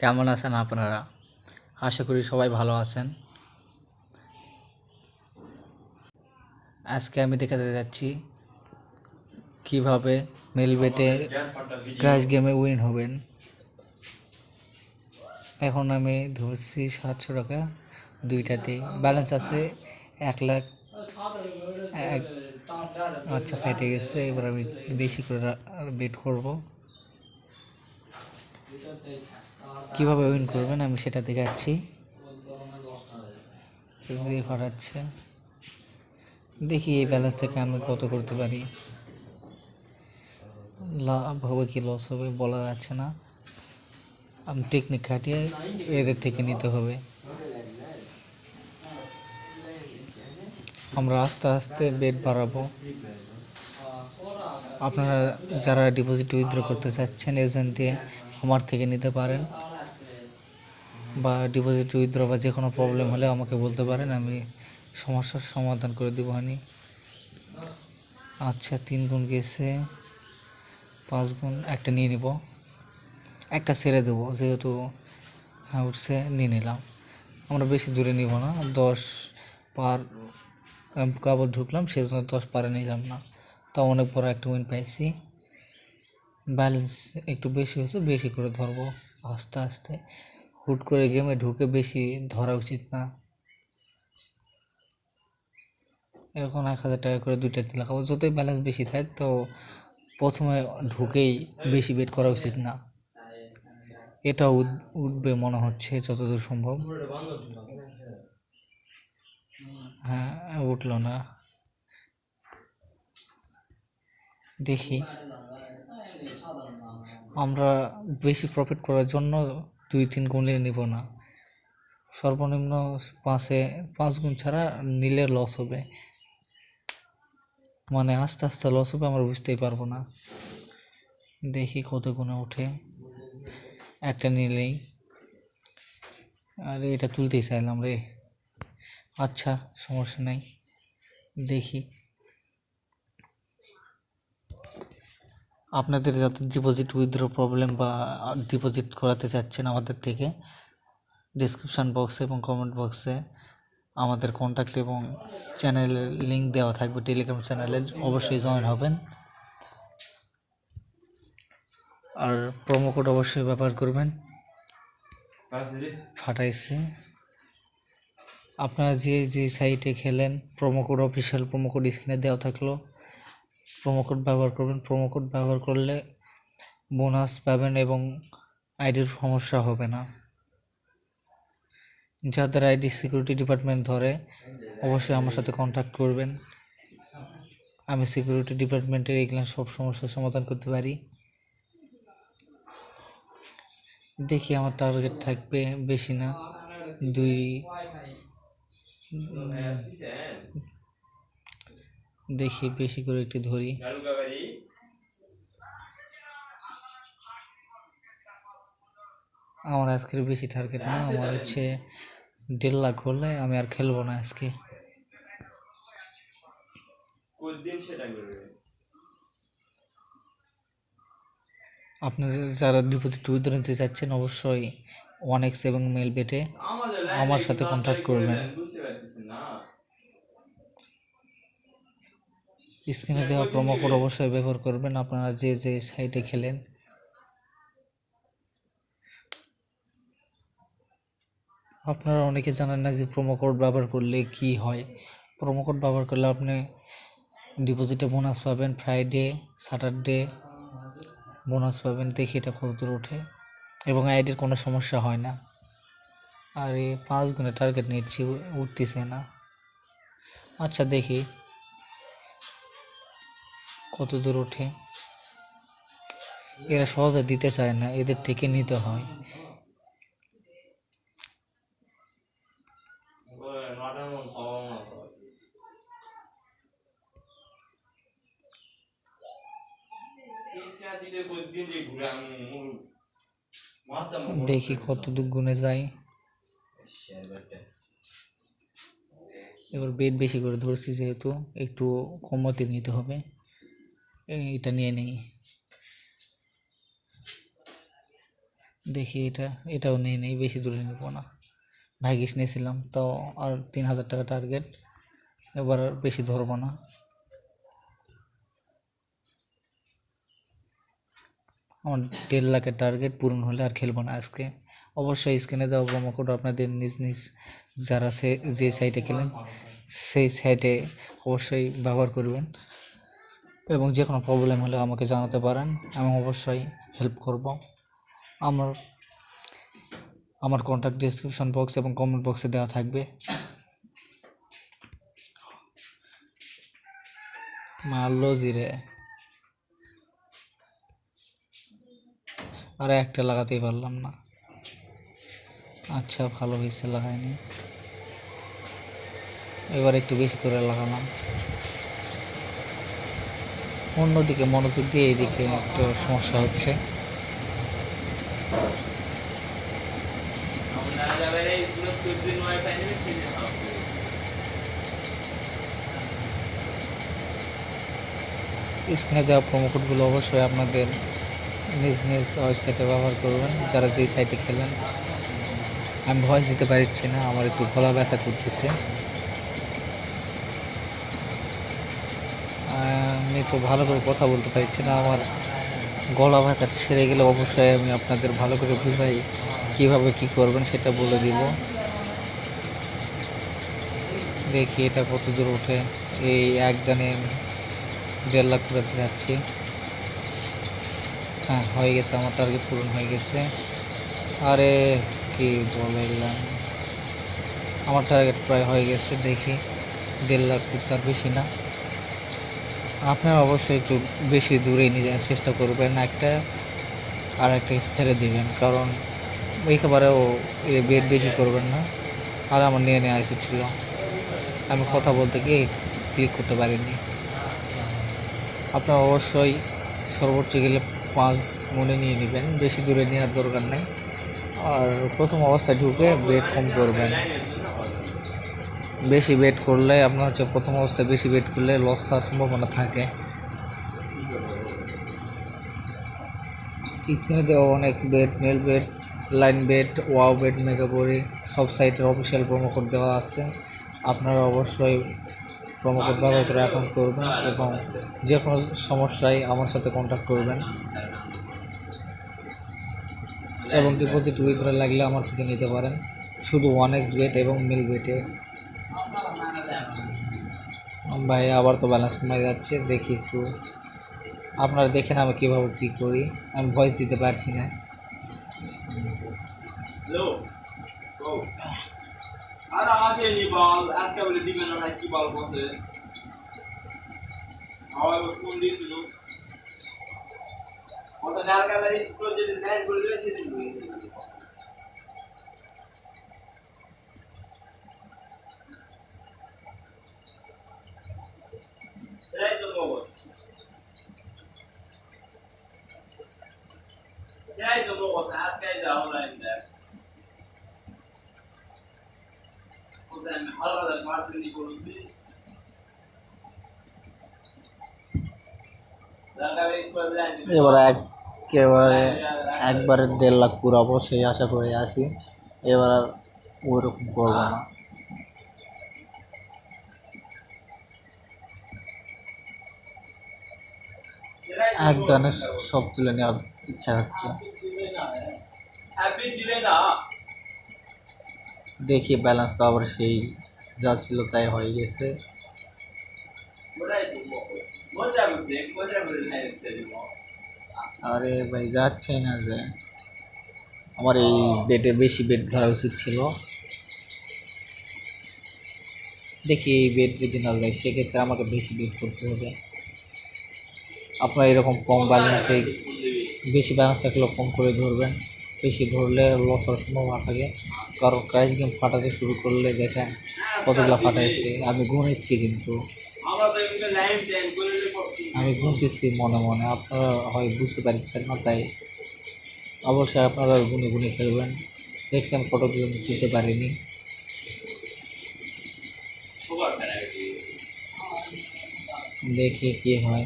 কেমন আছেন আপনারা? আশা করি সবাই ভালো আছেন। আজকে আমি দেখাতে যাচ্ছি কীভাবে মেলবেটে ক্র্যাশ গেমে উইন হবেন। এখন আমি ধরছি সাতশো টাকা দুইটাতে ব্যালেন্স আছে এক লাখ, এক আচ্ছা ফেটে গেছে। এবার আমি বেশি করে বেট করব। কীভাবে উইন করবেন? আমি সেটা দেখাচ্ছি। দিয়ে দেখি এই ব্যালেন্স থেকে আমি কত করতে পারি। লাভ হবে কি লস হবে বলা যাচ্ছে না। আমি টেকনিক খাটিয়ে এদের থেকে নিতে হবে। আমরা আস্তে আস্তে বেড বাড়াবো। আপনারা যারা ডিপোজিট উইথড্র করতে চাচ্ছেন এজেন্ট দিয়ে আমার থেকে নিতে পারেন। বা ডিপোজিট উইথড্র বা যে কোনো প্রবলেম হলে আমাকে বলতে পারেন, আমি সমস্যার সমাধান করে দেবো হানি আচ্ছা তিন গুণ গেছে, পাঁচ গুণ, একটা নিয়ে নিব। একটা ছেড়ে দেবো, যেহেতু হ্যাঁ উঠছে, নিয়ে নিলাম। আমরা বেশি দূরে নিব না, দশ পার কাপড় ঢুকলাম সেই জন্য দশ পারে নিলাম না। তাও অনেক বড় একটা উইন পাইছি। ব্যালেন্স একটু বেশি হয়েছে, বেশি করে ধরবো, আস্তে আস্তে। হুট করে গেমে ঢুকে বেশি ধরা উচিত না। এখন এক হাজার টাকা করে দুইটা দিলাম আবার যতই ব্যালেন্স বেশি থাকে, তো প্রথমে ঢুকেই বেশি বেট করা উচিত না। এটা উঠ- উঠবে মনে হচ্ছে যতদূর সম্ভব। হ্যাঁ উঠল না। দেখি। আমরা বেশি প্রফিট করার জন্য দুই তিন গুণে নিব না। সর্বনিম্ন পাঁচে, পাঁচ গুণ ছাড়া নিলে লস হবে। মানে আস্তে আস্তে লস হবে আমরা বুঝতেই পারব না। দেখি কত গুণে ওঠে। একটা নিলেই। আরে এটা তুলতেই চাইলাম রে। আচ্ছা সমস্যা নেই। দেখি। আপনাদের যত ডিপোজিট উইথড্র প্রবলেম বা ডিপোজিট করাতে চাচ্ছেন আমাদের থেকে ডিসক্রিপশান বক্সে এবং কমেন্ট বক্সে আমাদের কন্ট্যাক্ট এবং চ্যানেলের লিঙ্ক দেওয়া থাকবে টেলিগ্রাম চ্যানেলে অবশ্যই জয়েন হবেন। আর প্রোমো কোড অবশ্যই ব্যবহার করবেন। ফাটাইছে। আপনারা যে যে সাইটে খেলেন promo code official promo code স্ক্রিনে দেওয়া থাকল। প্রোমো কোড ব্যবহার করবেন। প্রোমো কোড ব্যবহার করলে বোনাস পাবেন এবং আইডির সমস্যা হবে না। যাদের আইডি সিকিউরিটি ডিপার্টমেন্ট ধরে, অবশ্যই আমার সাথে কন্ট্যাক্ট করবেন। আমি সিকিউরিটি ডিপার্টমেন্টের এগুলো সব সমস্যার সমাধান করতে পারি। দেখি আমার টার্গেট থাকবে বেশি না। দুই দেখি বেশি করে একটু ধরি। আমার আজকের বেশি টার্গেট না আমার হচ্ছে দেড় লাখ হলে আমি আর খেলব না আজকে। আপনাদের যারা ডিপোজিট উইথড্র নিতে চাচ্ছেন অবশ্যই ওয়ান এক্স এবং মেল বেটে আমার সাথে কন্ট্যাক্ট করবেন। বুঝতে পারতেছেন না স্ক্রিনে দেওয়া প্রোমো কোড অবশ্যই ব্যবহার করবেন। আপনারা যে যে সাইটে খেলেন। আপনারা অনেকে জানেন না যে প্রোমো কোড ব্যবহার করলে কি হয়। প্রোমো কোড ব্যবহার করলে আপনি ডিপোজিটে বোনাস পাবেন। ফ্রাইডে স্যাটারডে বোনাস পাবেন। দেখি এটা কত দূর ওঠে। এবং আইডির কোনো সমস্যা হয় না। আর এই পাঁচ গুণে টার্গেট নিচ্ছি, উঠতেছে না। আচ্ছা দেখি। কত দূর ওঠে এরা সহজে দিতে চায় না, এদের থেকে নিতে হয়। দেখি কত দূর গুণে যায়। এবার বেড বেশি করে ধরছি যেহেতু, একটু কমতে নিতে হবে। এটা নিয়ে নেই। দেখি এটা, এটাও নিয়ে নেই, বেশি দূরে নেব না। ভাগ্যিস নিয়েছিলাম তো আর তিন হাজার টাকা টার্গেট এবার আর বেশি ধরবো না। আমার দেড় লাখের টার্গেট পূরণ হলে আর খেলব না আজকে। অবশ্যই স্ক্রিনে দেওয়া প্রোমো কোড আপনাদের নিজ নিজ, যারা সে, যে সাইটে খেলেন, সেই সাইটে অবশ্যই ব্যবহার করবেন। এবং যে কোনো প্রবলেম হলে আমাকে জানাতে পারেন, আমি অবশ্যই হেল্প করব। আমার আমার কন্ট্যাক্ট ডিসক্রিপশন বক্স এবং কমেন্ট বক্সে দেওয়া থাকবে। মারলো জিরে। আর একটা লাগাতেই পারলাম না। আচ্ছা ভালো হয়েছে লাগাইনি। এবার একটু বেশি করে লাগালাম। অন্যদিকে মনোযোগ দিয়ে এইদিকে একটু সমস্যা হচ্ছে। স্ক্রিনে দেওয়া প্রোমো কোডগুলো অবশ্যই আপনাদের নিজ নিজ ওয়েবসাইটে ব্যবহার করবেন। যারা যেই সাইটে খেলেন, আমি ভয়েস দিতে পারছি না, আমার একটু গলা ব্যথা করতেছে। আমি তো ভালো করে কথা বলতে পারছি না, আমার গলা ব্যথা সেরে গেলে অবশ্যই আমি আপনাদের ভালো করে বুঝাই কীভাবে কি করবেন সেটা বলে দিব। দেখি এটা কত দূর ওঠে। এই একদানে দেড় লাখ করে যাচ্ছি। হ্যাঁ হয়ে গেছে, আমার টার্গেট পূরণ হয়ে গেছে। আরে, কি বললাম? আমার টার্গেট প্রায় হয়ে গেছে, দেখি দেড় লাখ তার বেশি না। আপনারা অবশ্যই একটু বেশি দূরে নিয়ে যাওয়ার চেষ্টা করবেন, একটা আর একটা ছেড়ে দিবেন, কারণ একেবারেও বেড বেশি করবেন না। আর আমার নিয়ে নেওয়া উচিত ছিল। আমি কথা বলতে গিয়ে ক্লিক করতে পারিনি। আপনার অবশ্যই সর্বোচ্চ গেলে পাঁচ মনে নিয়ে নেবেন, বেশি দূরে নেওয়ার দরকার নেই। আর প্রথম অবস্থায় ঢুকে বেড কম করবেন। বেশি বেড করলে, আপনার হচ্ছে প্রথম অবস্থায় বেশি বেড করলে লস খাওয়ার সম্ভাবনা থাকে। স্ক্রিনে দেওয়া অনেক bet Melbet Linebet wow bet Megapari সব সাইটের অফিসিয়াল প্রোমো কোড দেওয়া আছে। আপনারা অবশ্যই প্রোমো কোড ব্যবহার করে অ্যাকাউন্ট করবেন এবং যে কোনো সমস্যায় আমার সাথে কন্ট্যাক্ট করবেন। এবং ডিপোজিট উইথড্র লাগলে আমার থেকে নিতে পারেন। শুধু ওয়ান এক্স বেট এবং মিল বেটে ভাই, আবার তো ব্যালেন্স কমে যাচ্ছে, দেখি একটু। আপনারা দেখেন আমি কীভাবে কী করি, আমি ভয়েস দিতে পারছি না। হ্যালো ও আর আসেনি বল আজকে বলে দিবেন না কি বল বসে হাওয়া ফোন দিয়েছিল ওটা ডাল কালার স্কুল যদি নেন করে দেবে সেদিন করে দেবে। এটাই তো খবর এটাই তো খবর আজকে যাও না দেখ কোথায় আমি হালকা মার্কেটিং করছি এবার একেবারে একবারে দেড় লাখ পুরাবো সেই আশা করে আসি। এবার আর ওরকম করব না। এক দানে সব তুলে নেওয়ার ইচ্ছা হচ্ছে। দেখি ব্যালেন্স তো আবার সেই যা ছিল তাই হয়ে গেছে। আরে ভাই যাচ্ছে না যে আমার এই বেডে বেশি বেড ধরা উচিত ছিল দেখি এই বেড যদি না যায় সেক্ষেত্রে আমাকে বেশি বেড করতে হবে আপনার এরকম কম ব্যালেন্সে বেশি ব্যালেন্স থাকলে কম করে ধরবেন বেশি ধরলে লস হওয়ার সম্ভাবনা থাকে কারণ ক্রাইস গেম ফাটাতে শুরু করলে দেখেন কতগুলো ফাটাইছে আমি গুনেছি কিন্তু আমি গুনতেছি মনে মনে, আপনারা হয় বুঝতে পারছেন না, তাই অবশ্যই আপনারা গুনে গুনে খেলবেন। দেখছেন আমি তুলতে পারিনি। দেখি কি হয়।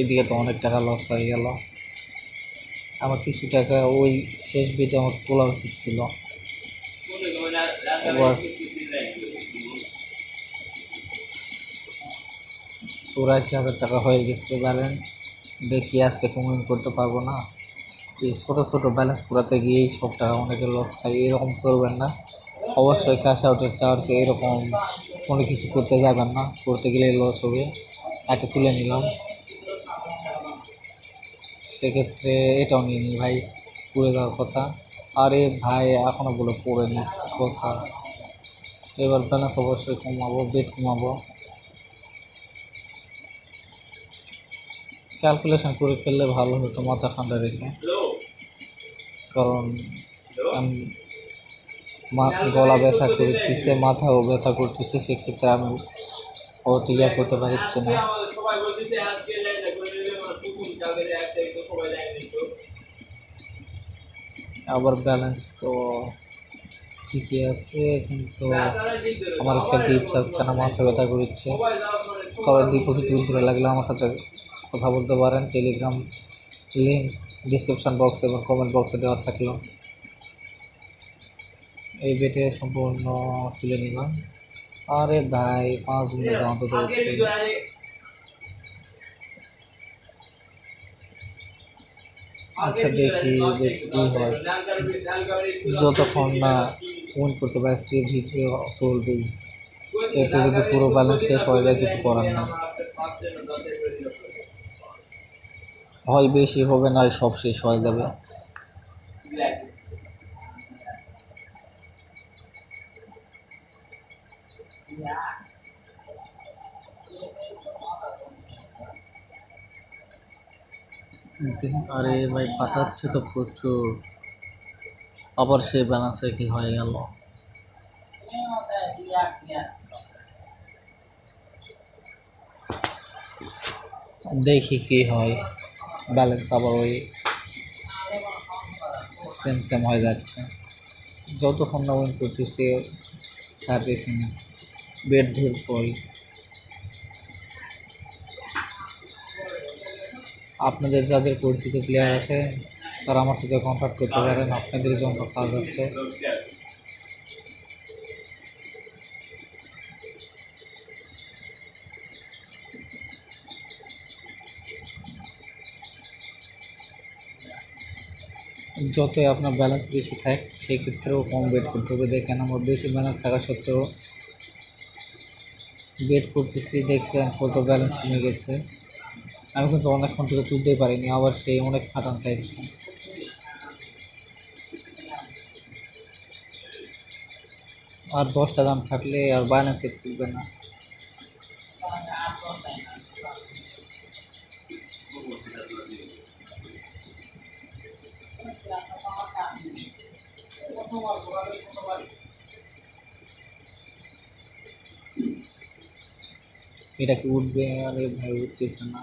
এদিকে তো অনেক টাকা লস হয়ে গেল। আমার কিছু টাকা ওই শেষ বেটে আমার তোলা উচিত ছিল কোনে কোনে রাস্তা আবার চৌরাশি হাজার টাকা হয়ে গেছে ব্যালেন্স দেখি আজকে পেমেন্ট করতে পারব না। এই ছোটো ছোটো ব্যালেন্স পুরাতে গিয়েই সব টাকা অনেকে লস খাই এরকম করবেন না। অবশ্যই ক্যাশ আউটের চার্জ এরকম কোনো কিছু করতে যাবেন না। করতে গেলে লস হবে। একটা তুলে নিলাম। সেক্ষেত্রে এটাও নিয়ে নিই ভাই। পুড়ে যাওয়ার কথা। আরে ভাই এখনও বলে পড়ে নি কথা। এবার ব্যালেন্স অবশ্যই কমাবো বেড কমাবো। ক্যালকুলেশন করে ফেললে ভালো হতো, মাথা ঠান্ডা রেখে। কারণ মা, গলা ব্যথা করতেছে, মাথাও ব্যথা করতেছে, সেক্ষেত্রে আমি অত ইয়া করতে পারছি না। আবার ব্যালেন্স তো ঠিকই আছে, কিন্তু আমার খেলতে ইচ্ছা হচ্ছে না, মাথা ব্যথা করছে। সবাই যাওয়ার পরে কারণ ডিপোজিট উইথড্র লাগলে আমার সাথে কথা বলতে পারেন। টেলিগ্রাম লিঙ্ক ডিসক্রিপশন বক্স এবং কমেন্ট বক্সে দেওয়া থাকল। এই বেটে সম্পূর্ণ তুলে নিলাম। আরে ভাই পাঁচ মিনিট অন্তত আচ্ছা দেখি যে কী হয়। যতক্ষণ না ফোন করতে পারছি ভিডিও চলবেই। এতে যদি পুরো ব্যালেন্স শেষ হয়ে যায়, কিছু করার নেই। হয় বেশি হবে নয় সব শেষ হয়ে যাবে। আরে ভাই পাঠাচ্ছে তো প্রচুর। আবার সেই ব্যালেন্সে কি হয়ে গেল। দেখি কি হয়। ব্যালেন্স আবার ওই সেম সেম হয়ে যাচ্ছে। যতক্ষণ না উইন করতেছে সার্ভিসিং বেড ধর পই আপনাদের যাদের পরিচিত প্লেয়ার আছে, তারা আমার সাথে কন্ট্যাক্ট করতে পারেন। আপনাদের জন্য কাজ আছে। যতই আপনার ব্যালেন্স বেশি থাকে, সেই ক্ষেত্রেও কম বেট করতে হবে। দেখেন, আমার বেশি ব্যালেন্স থাকা সত্ত্বেও বেট করতেছি, দেখছেন কত ব্যালেন্স কমে গেছে। আমি কিন্তু অনেকক্ষণ থেকে তুলতেই পারিনি, আবার সেই অনেক খাটান চাইছি আর দশটা দাম থাকলে আর ব্যালেন্সে তুলবে না। এটা কি উঠবে আরে ভাই উঠতেছে না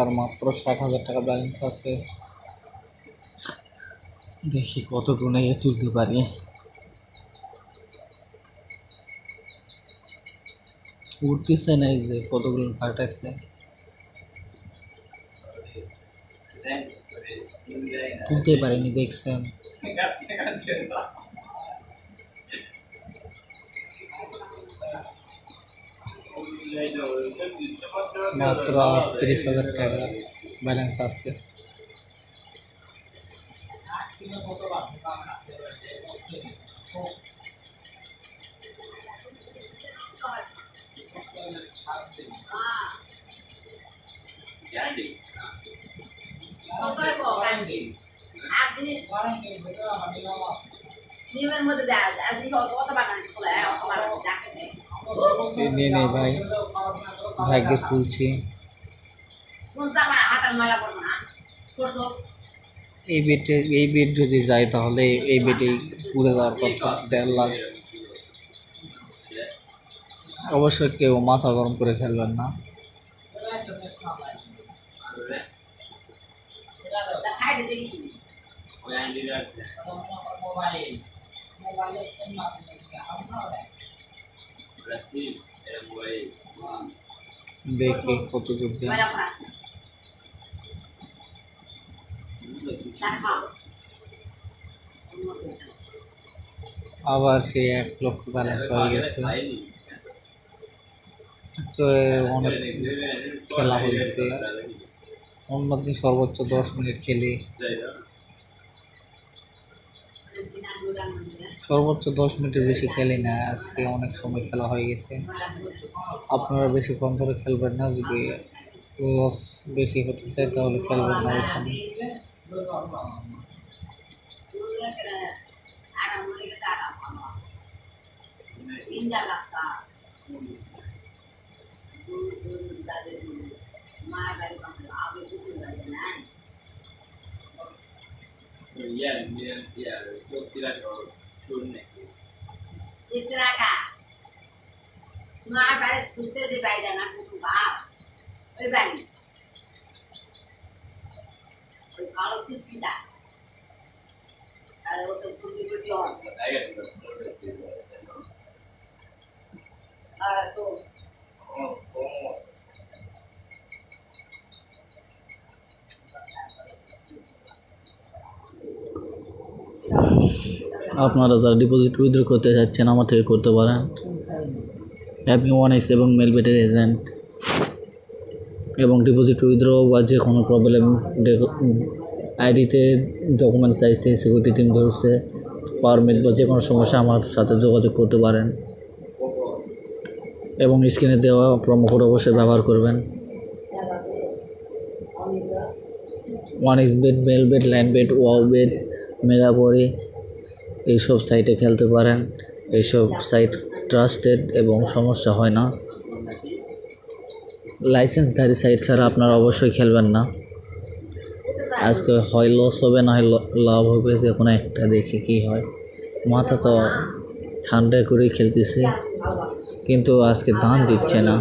আর মাত্র ষাট হাজার টাকা ব্যালেন্স আছে। দেখি কত গুণে তুলতে পারি উঠতেছে না এই যে কতগুলো পাল্টাচ্ছে তুলতে পারিনি, দেখছেন। মাত্র তিরিশ হাজার টাকা ব্যালেন্স আছে। ভাগ্যে এই বেডে এই বেড যদি যায় তাহলে এই বেডেই উড়ে যাওয়ার কথা। দেড় লাখ। অবশ্যই কেউ মাথা গরম করে খেলবেন না দেখি কত দূর। আবার সে এক লক্ষ ব্যালেন্স হয়ে গেছে আজকে অনেক খেলা হয়েছে। অন্যদিন সর্বোচ্চ দশ মিনিট খেলি। সর্বোচ্চ দশ মিনিটের বেশি খেলি না। আজকে অনেক সময় খেলা হয়ে গেছে। আপনারা বেশিক্ষণ ধরে খেলবেন না। যদি লস বেশি হতে চায় তাহলে খেলবেন না ওই Iya, iya, iya. Itu kira kalau sunnah. Citra ka. Mahabharat सुनते थे भाई जाना कुछ बाप ओए भाई ओए कालो किस किसा अरे वो तो कुड़ी को क्यों आएगा तो আপনারা যারা ডিপোজিট উইথড্র করতে চাচ্ছেন আমার থেকে করতে পারেন। অ্যাপি ওয়ান এক্স এবং মেলবেটের এজেন্ট এবং ডিপোজিট উইথড্র বা যে কোনো প্রবলেম আইডিতে ডকুমেন্ট চাইছে সিকিউরিটি টিম ধরছে পারমিট বা যে কোনো সমস্যা, আমার সাথে যোগাযোগ করতে পারেন। এবং স্ক্রিনে দেওয়া প্রোমো কোড অবশ্যই ব্যবহার করবেন। One x bet Melbet Linebet wow bet Megapari এইসব সাইটে খেলতে পারেন। এইসব সাইট ট্রাস্টেড এবং সমস্যা হয় না। লাইসেন্সধারী সাইট ছাড়া আপনারা অবশ্যই খেলবেন না। আজকে হয় লস হবে, না হয় লাভ হবে, যে কোনো একটা দেখি কি হয়। মাথা তো ঠান্ডা করেই খেলতেছি। কিন্তু আজকে দান দিচ্ছে না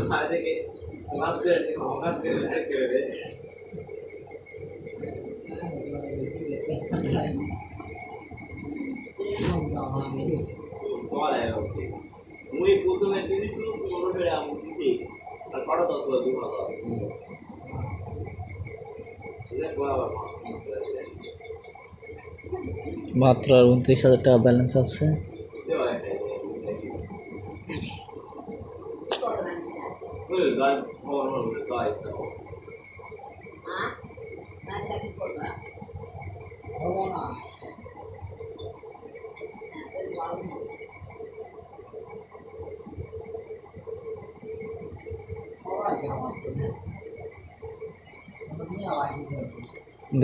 মুই প্রথমে দিদি শুরু পনেরো ফেরে আমি দিছি আর কটা দশ বছর দু হাজার মাত্র আর উনত্রিশ হাজার টাকা ব্যালেন্স আছে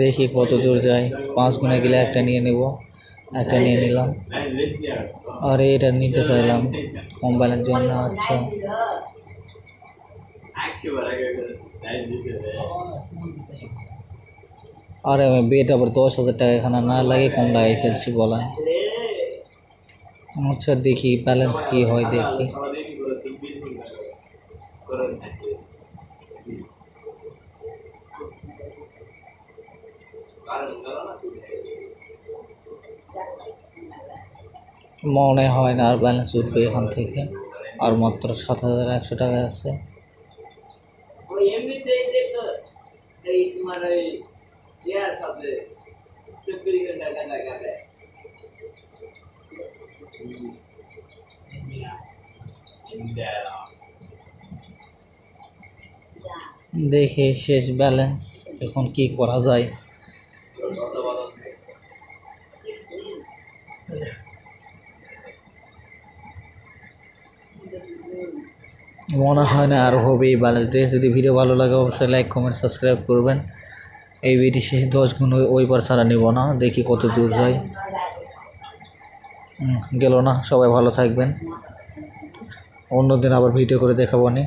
দেখি কত দূর যায়। পাঁচ গুণে গেলে একটা নিয়ে নেব, একটা নিয়ে নিলাম। আর এটা নিতে চাইলাম, কম জন্য আচ্ছা আরে আমি বেট আবার দশ হাজার টাকা এখানে না লাগে কম লাগাই ফেলছি বলেন। আচ্ছা দেখি ব্যালেন্স কি হয় দেখি। মনে হয় না আর ব্যালেন্স উঠবে এখান থেকে। আর মাত্র সাত হাজার একশো টাকা আছে ওই এমনিতেই দেখো এই তোমার ওই ইয়ার সাথে সেফটি টাকা টাকা দেয় দেখি শেষ ব্যালেন্স এখন কি করা যায় মনে হয় না, আর হবে এই ব্যালেন্স যদি ভিডিও ভালো লাগে, অবশ্যই লাইক কমেন্ট সাবস্ক্রাইব করবেন। এই ভিডিও শেষ দশ গুণ ওই- ওইবার ছাড়া নেব না। দেখি কত দূর যায়। গেল না। সবাই ভালো থাকবেন। অন্যদিন আবার ভিডিও করে দেখাবো নি